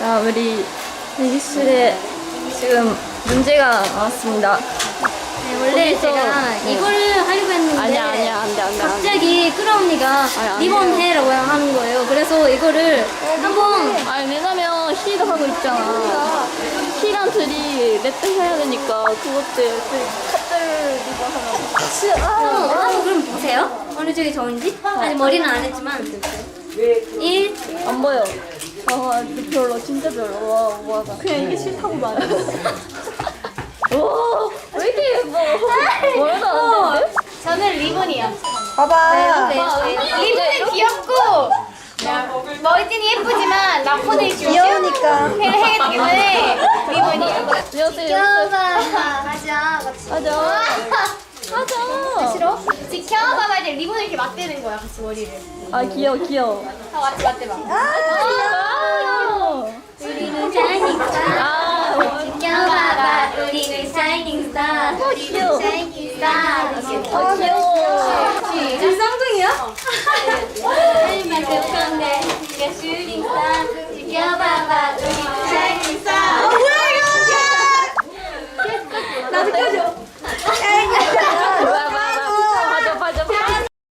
자, 우리 대기실에 지금 문제가 나왔습니다. 네, 원래 거기서- 제가 네. 이거를 하려고 했는데 아니야, 아니야, 안 돼, 안 돼. 안 돼. 갑자기 큰 언니가 안 리본. 해라고 하는 거예요. 그래서 이거를 한번 아니, 왜냐면 시도 하고 있잖아. 시랑 들이 랩도 해야 되니까 그것 때 컵들 이거 하나. 시, 아, 한번 한번 그럼 보세요. 어느 쪽이 좋은지 아직 머리는 안 했지만 1 안 보여. 아, 별로, 진짜 별로. 와, 와. 그냥 이게 싫다고 말해. 와, 왜 이렇게 예뻐? 뭐라도 안 되는데? 저는 리본이요. 봐봐. 네, 네. 리본은 귀엽고 머리띠는 예쁘지만 라코는 귀여우니까. 해야 되기 때문에 리본이요. 가자 같이. 맞아. 맞아. 싫어? 지켜봐봐 이제 리본을 이렇게 맞대는 거야 같이 머리를. 아, 귀여워, 귀여워. 다 같이 맞대 봐. 아, cute.